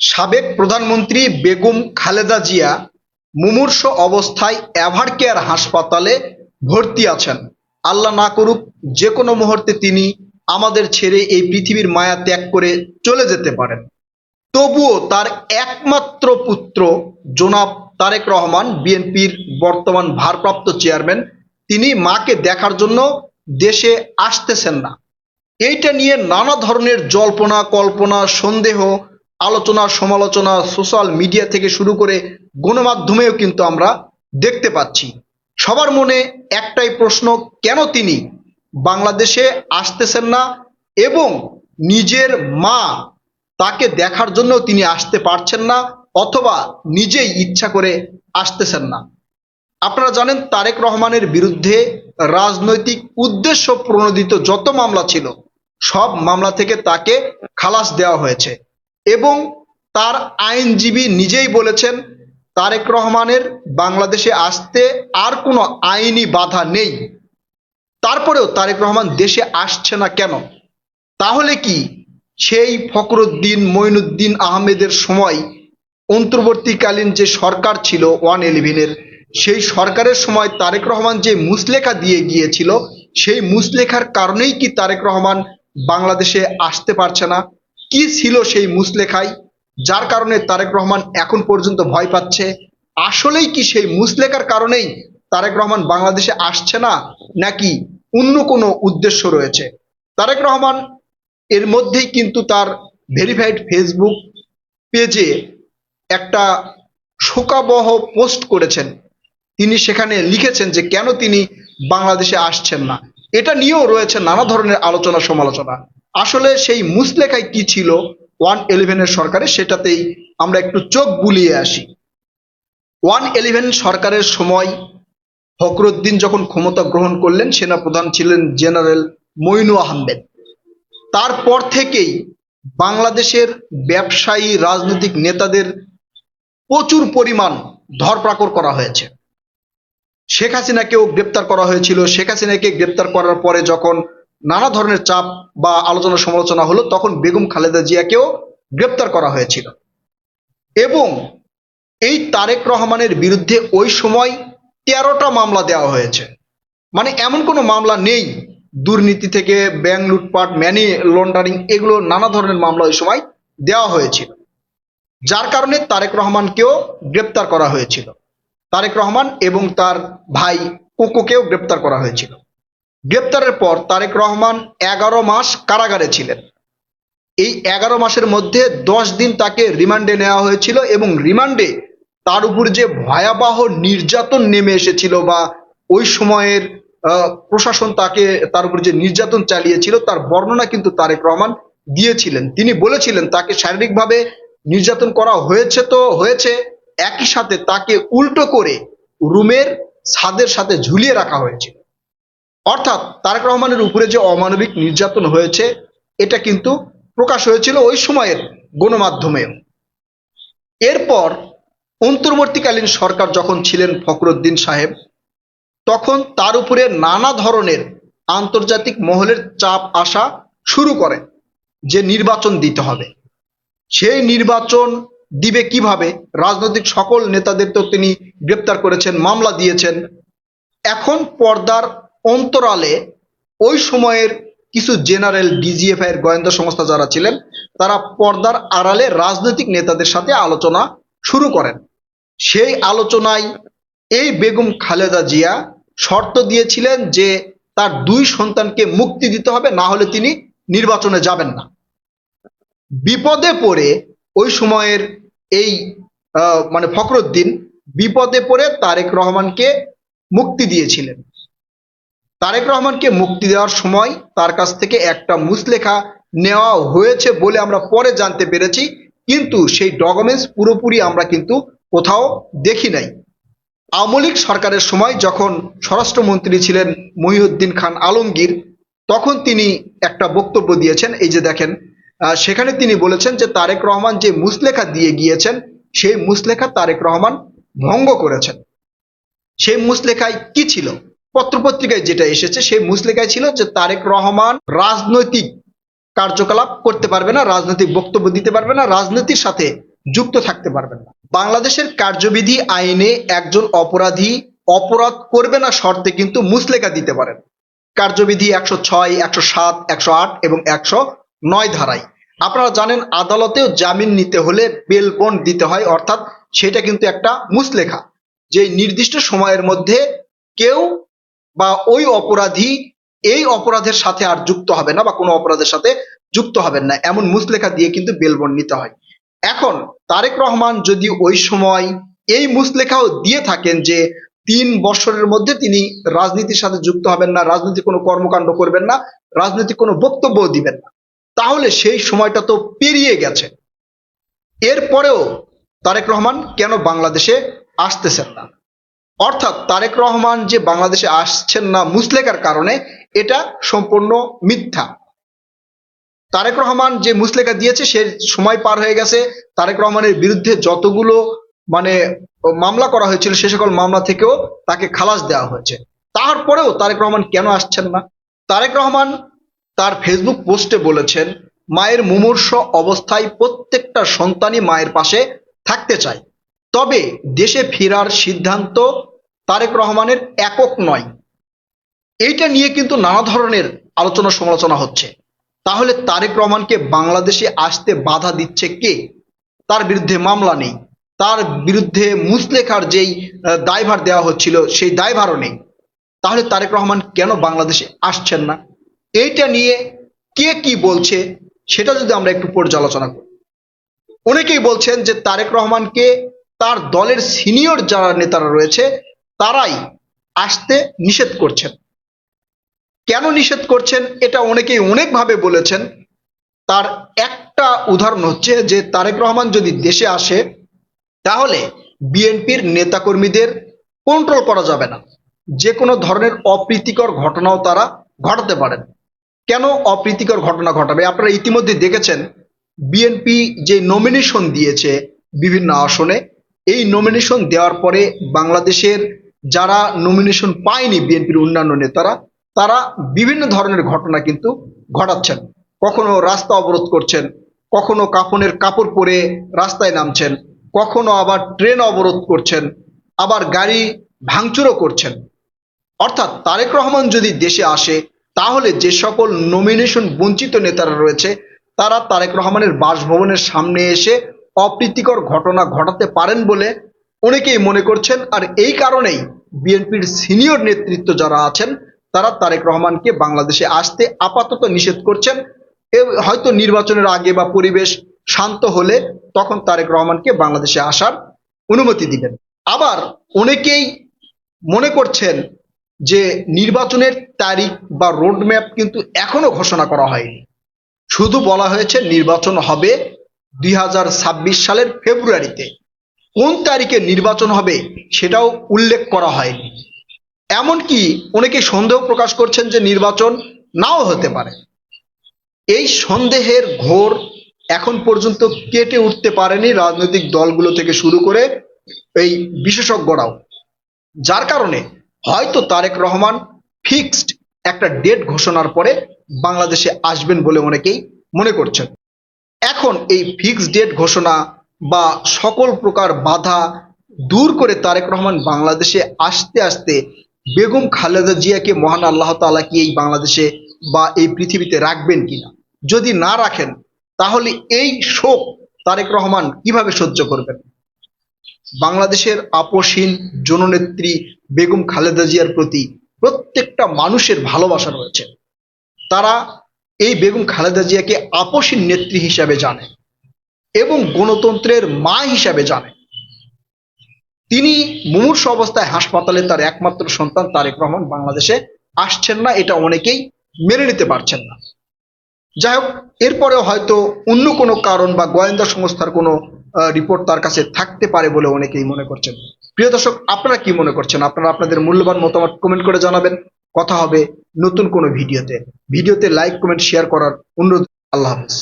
সাবেক প্রধানমন্ত্রী বেগম খালেদা জিয়া মুমূর্ষ অবস্থায় এভার কেয়ার হাসপাতালে ভর্তি আছেন। আল্লাহ না করুক যে কোনো মুহূর্তে তিনি আমাদের ছেড়ে এই পৃথিবীর মায়া ত্যাগ করে চলে যেতে পারেন। তবুও তার একমাত্র পুত্র জোনাব তারেক রহমান, বিএনপির বর্তমান ভারপ্রাপ্ত চেয়ারম্যান, তিনি মাকে দেখার জন্য দেশে আসতেছেন না। এইটা নিয়ে নানা ধরনের জল্পনা, কল্পনা, সন্দেহ আলোচনা, সমালোচনা, সোশ্যাল মিডিয়া থেকে শুরু করে গণমাধ্যমেও কিন্তু আমরা দেখতে পাচ্ছি। সবার মনে একটাই প্রশ্ন, কেন তিনি বাংলাদেশে আসতেছেন না এবং নিজের মা তাকে দেখার জন্য তিনি আসতে পারছেন না অথবা নিজেই ইচ্ছা করে আসতেছেন না? আপনারা জানেন তারেক রহমানের বিরুদ্ধে রাজনৈতিক উদ্দেশ্য প্রণোদিত যত মামলা ছিল, সব মামলা থেকে তাকে খালাস দেওয়া হয়েছে। এবং তার আইনজীবী নিজেই বলেছেন, তারেক রহমানের বাংলাদেশে আসতে আর কোনো আইনি বাধা নেই। তারপরেও তারেক রহমান দেশে আসছে না কেন? তাহলে কি সেই ফখরুদ্দিন, মঈনুদ্দিন আহমেদের সময় অন্তর্বর্তীকালীন যে সরকার ছিল, ওয়ান ইলেভেনের, সেই সরকারের সময় তারেক রহমান যে মুসলেখা দিয়ে গিয়েছিল, সেই মুসলেখার কারণেই কি তারেক রহমান বাংলাদেশে আসতে পারছে না? কি ছিল সেই মুসলেখায় যার কারণে তারেক রহমান এখন পর্যন্ত ভয় পাচ্ছে। আসলেই কি সেই মুসলেখার কারণেই তারেক রহমান বাংলাদেশে আসছে না, নাকি অন্য কোনো উদ্দেশ্য রয়েছে? তারেক রহমান এর মধ্যেই কিন্তু তার ভেরিফাইড ফেসবুক পেজে একটা শোকাবহ পোস্ট করেছেন। তিনি সেখানে লিখেছেন যে, কেন তিনি বাংলাদেশে আসছেন না? এটা নিয়েও রয়েছে নানা ধরনের আলোচনা সমালোচনা আসলে সেই মুসলেখায় কি ছিল? ওয়ান ইলেভেনের সরকারে সেটাতেই আমরা একটু চোখ বুলিয়ে আসি। ওয়ান ইলেভেন সরকারের সময় ফখরুদ্দিন যখন ক্ষমতা গ্রহণ করলেন, সেনাপ্রধান ছিলেন জেনারেল মইনু আহমেদ। তারপর থেকেই বাংলাদেশের ব্যবসায়ী, রাজনৈতিক নেতাদের প্রচুর পরিমাণ ধরপাকড় করা হয়েছে। শেখ হাসিনাকেও গ্রেপ্তার করা হয়েছিল। শেখ হাসিনাকে গ্রেপ্তার করার পরে যখন নানা ধরনের চাপ বা আলোচনা সমালোচনা হলো, তখন বেগম খালেদা জিয়াকেও গ্রেপ্তার করা হয়েছিল। এবং এই তারেক রহমানের বিরুদ্ধে ওই সময় তেরোটা মামলা দেওয়া হয়েছে। মানে এমন কোনো মামলা নেই, দুর্নীতি থেকে, ব্যাংক লুটপাট ম্যানি লন্ডারিং এগুলো নানা ধরনের মামলা ওই সময় দেওয়া হয়েছিল। যার কারণে তারেক রহমানকেও গ্রেপ্তার করা হয়েছিল। তারেক রহমান এবং তার ভাই কোকোকেও গ্রেপ্তার করা হয়েছিল। গ্রেপ্তারের পর তারেক রহমান এগারো মাস কারাগারে ছিলেন। এই এগারো মাসের মধ্যে দশ দিন তাকে রিমান্ডে নেওয়া হয়েছিল এবং রিমান্ডে তার উপর যে ভয়াবহ নির্যাতন নেমে এসেছিল বা ওই সময়ের প্রশাসন তাকে, তার উপর যে নির্যাতন চালিয়েছিল তার বর্ণনা কিন্তু তারেক রহমান দিয়েছিলেন। তিনি বলেছিলেন, তাকে শারীরিকভাবে নির্যাতন করা হয়েছে তো, হয়েছে, একই সাথে তাকে উল্টো করে রুমের ছাদের সাথে ঝুলিয়ে রাখা হয়েছিল। অর্থাৎ তারেক রহমানের উপরে যে অমানবিক নির্যাতন হয়েছে, এটা কিন্তু প্রকাশ হয়েছিল ওই সময়ের গণমাধ্যমেও এরপর অন্তর্বর্তীকালীন সরকার যখন ছিলেন ফখরুদ্দিন সাহেব, তখন তার উপরে নানা ধরনের আন্তর্জাতিক মহলের চাপ আসা শুরু করে যে নির্বাচন দিতে হবে। সেই নির্বাচন দিবে কীভাবে? রাজনৈতিক সকল নেতাদের তো তিনি গ্রেপ্তার করেছেন, মামলা দিয়েছেন। এখন পর্দার অন্তরালে ওই সময়ের কিছু জেনারেল ডিজিএফআই এর গোয়েন্দা সংস্থা যারা ছিলেন, তারা পর্দার আড়ালে রাজনৈতিক নেতাদের সাথে আলোচনা শুরু করেন। সেই আলোচনায় এই বেগম খালেদা জিয়া শর্ত দিয়েছিলেন যে তার দুই সন্তানকে মুক্তি দিতে হবে, না হলে তিনি নির্বাচনে যাবেন না। বিপদে পড়ে ওই সময়ের এই মানে ফখরুদ্দিন বিপদে পড়ে তারেক রহমানকে মুক্তি দিয়েছিলেন। তারেক রহমানকে মুক্তি দেওয়ার সময় তার কাছ থেকে একটা মুসলেখা নেওয়া হয়েছে বলে আমরা পরে জানতে পেরেছি, কিন্তু সেই ডকুমেন্টস পুরোপুরি আমরা কিন্তু কোথাও দেখি নাই। আওয়ামী সরকারের সময় যখন স্বরাষ্ট্রমন্ত্রী ছিলেন মহিউদ্দিন খান আলমগীর, তখন তিনি একটা বক্তব্য দিয়েছেন, এই যে দেখেন সেখানে তিনি বলেছেন যে তারেক রহমান যে মুসলেখা দিয়ে গিয়েছেন, সেই মুসলেখা তারেক রহমান ভঙ্গ করেছেন। সেই মুসলেখায় কি ছিল? পত্রপত্রিকায় যেটা এসেছে, সেই মুসলেখায় ছিল যে তারেক রহমান রাজনৈতিক কার্যকলাপ করতে পারবে না, রাজনৈতিক বক্তব্য দিতে পারবে না, রাজনীতির সাথে যুক্ত থাকতে পারবেন না। বাংলাদেশের কার্যবিধি আইনে একজন অপরাধী অপরাধ করবে না শর্তে কিন্তু মুসলেকা দিতে পারেন। কার্যবিধি একশো ছয়, একশো সাত, একশো আট এবং একশো নয় ধারায়। আপনারা জানেন আদালতেও জামিন নিতে হলে বেল দিতে হয়, অর্থাৎ সেটা কিন্তু একটা মুসলেখা যে নির্দিষ্ট সময়ের মধ্যে কেউ বা ওই অপরাধী এই অপরাধের সাথে আর যুক্ত হবে না বা কোনো অপরাধের সাথে যুক্ত হবেন না। এমন মুসলেখা দিয়ে কিন্তু বেল বন্ড নিতে হয়। এখন তারেক রহমান যদি ওই সময় এই মুসলেখাও দিয়ে থাকেন যে তিন বছরের মধ্যে তিনি রাজনীতির সাথে যুক্ত হবেন না রাজনীতি কোনো কর্মকাণ্ড করবেন না রাজনৈতিক কোনো বক্তব্য দিবেন না, তাহলে সেই সময়টা তো পেরিয়ে গেছে। এরপরেও তারেক রহমান কেন বাংলাদেশে আসতেছেন না? অর্থাৎ তারেক রহমান যে বাংলাদেশে আসছেন না মুসলেকার কারণে, এটা সম্পূর্ণ মিথ্যা। তারেক রহমান যে মুসলেকা দিয়েছে, সে সময় পার হয়ে গেছে। তারেক রহমানের বিরুদ্ধে যতগুলো মানে মামলা করা হয়েছিল, সে সকল মামলা থেকেও তাকে খালাস দেওয়া হয়েছে। তারপরেও তারেক রহমান কেন আসছেন না? তারেক রহমান তার ফেসবুক পোস্টে বলেছেন, মায়ের মুমূর্ষ অবস্থায় প্রত্যেকটা সন্তানই মায়ের পাশে থাকতে চায়। তবে দেশে ফেরার সিদ্ধান্ত তারেক রহমানের একক নয়। এইটা নিয়ে কিন্তু নানা ধরনের আলোচনা সমালোচনা হচ্ছে। তাহলে তারেক রহমানকে বাংলাদেশে আসতে বাধা দিচ্ছে কে? তার বিরুদ্ধে মামলা নেই। তার বিরুদ্ধে মুসলেখার যেই দায়ভার দেওয়া হচ্ছিল, সেই দায়ভারও নেই। তাহলে তারেক রহমান কেন বাংলাদেশে আসছেন না? এইটা নিয়ে কে কি বলছে, সেটা যদি আমরা একটু পর্যালোচনা করি। অনেকেই বলছেন যে তারেক রহমানকে তার দলের সিনিয়র যারা নেতারা রয়েছে, তারাই আসতে নিষেধ করছেন। কেন নিষেধ করছেন? এটা অনেকেই অনেকভাবে বলেছেন। তার একটা উদাহরণ হচ্ছে যে, তারেক রহমান যদি দেশে আসে, তাহলে বিএনপির নেতাকর্মীদের কন্ট্রোল করা যাবে না। যে কোনো ধরনের অপ্রীতিকর ঘটনাও তারা ঘটাতে পারেন। কেন অপ্রীতিকর ঘটনা ঘটাবে? আপনারা ইতিমধ্যে দেখেছেন, বিএনপি যে নমিনেশন দিয়েছে বিভিন্ন আসনে এই নমিনেশন দেওয়ার পরে বাংলাদেশের যারা নমিনেশন পায়নি বিএনপির অন্যান্য নেতারা, তারা বিভিন্ন ধরনের ঘটনা কিন্তু ঘটাচ্ছেন। কখনো রাস্তা অবরোধ করছেন, কখনো কাফনের কাপড় পরে রাস্তায় নামছেন, কখনো আবার ট্রেন অবরোধ করছেন, আবার গাড়ি ভাঙচুরও করছেন। অর্থাৎ তারেক রহমান যদি দেশে আসে, তাহলে যে সকল নমিনেশন বঞ্চিত নেতারা রয়েছে, তারা তারেক রহমানের বাসভবনের সামনে এসে অপ্রীতিকর ঘটনা ঘটাতে পারেন বলে অনেকেই মনে করছেন। আর এই কারণেই বিএনপির সিনিয়র নেতৃত্ব যারা আছেন, তারা তারেক রহমানকে বাংলাদেশে আসতে আপাতত নিষেধ করছেন। হয়তো নির্বাচনের আগে বা পরিবেশ শান্ত হলে তখন তারেক রহমানকে বাংলাদেশে আসার অনুমতি দিবেন। আবার অনেকেই মনে করছেন যে নির্বাচনের তারিখ বা রোডম্যাপ কিন্তু এখনও ঘোষণা করা হয়নি। শুধু বলা হয়েছে নির্বাচন হবে দুই হাজার ছাব্বিশ সালের ফেব্রুয়ারিতে কোন তারিখে নির্বাচন হবে সেটাও উল্লেখ করা হয়নি। এমনকি অনেকে সন্দেহ প্রকাশ করছেন যে নির্বাচন নাও হতে পারে। এই সন্দেহের ঘোর এখন পর্যন্ত কেটে উঠতে পারেনি রাজনৈতিক দলগুলো থেকে শুরু করে এই বিশেষজ্ঞরাও। যার কারণে হয়তো তারেক রহমান ফিক্সড একটা ডেট ঘোষণার পরে বাংলাদেশে আসবেন বলে অনেকেই মনে করছেন। এখন এই ফিক্সড ডেট ঘোষণা বা সকল প্রকার বাধা দূর করে তারেক রহমান বাংলাদেশে আসতে আসতে বেগম খালেদা জিয়াকে মহান আল্লাহ তাআলা কি এই বাংলাদেশে বা এই পৃথিবীতে রাখবেন কিনা? যদি না রাখেন, তাহলে এই শোক তারেক রহমান কীভাবে সহ্য করবেন? বাংলাদেশের আপসহীন জননেত্রী বেগম খালেদা জিয়ার প্রতি প্রত্যেকটা মানুষের ভালোবাসা রয়েছে। তারা এই বেগম খালেদা জিয়াকে আপসীন নেত্রী হিসাবে জানে এবং গণতন্ত্রের মা হিসাবে জানে। তিনি মুমূর্ষ অবস্থায় হাসপাতালে তার একমাত্র সন্তান তারেক রহমান বাংলাদেশে আসছেন না, এটা অনেকেই মেনে নিতে পারছেন না। যাই হোক, এরপরেও হয়তো অন্য কোনো কারণ বা গোয়েন্দা সংস্থার কোনো রিপোর্ট তার কাছে থাকতে পারে বলে অনেকেই মনে করছেন। প্রিয় দর্শক, আপনারা কি মনে করছেন? আপনারা আপনাদের মূল্যবান মতামত কমেন্ট করে জানাবেন। কথা হবে নতুন কোনো ভিডিওতে। ভিডিওতে লাইক কমেন্ট শেয়ার করার অনুরোধ আল্লাহ হাফিজ।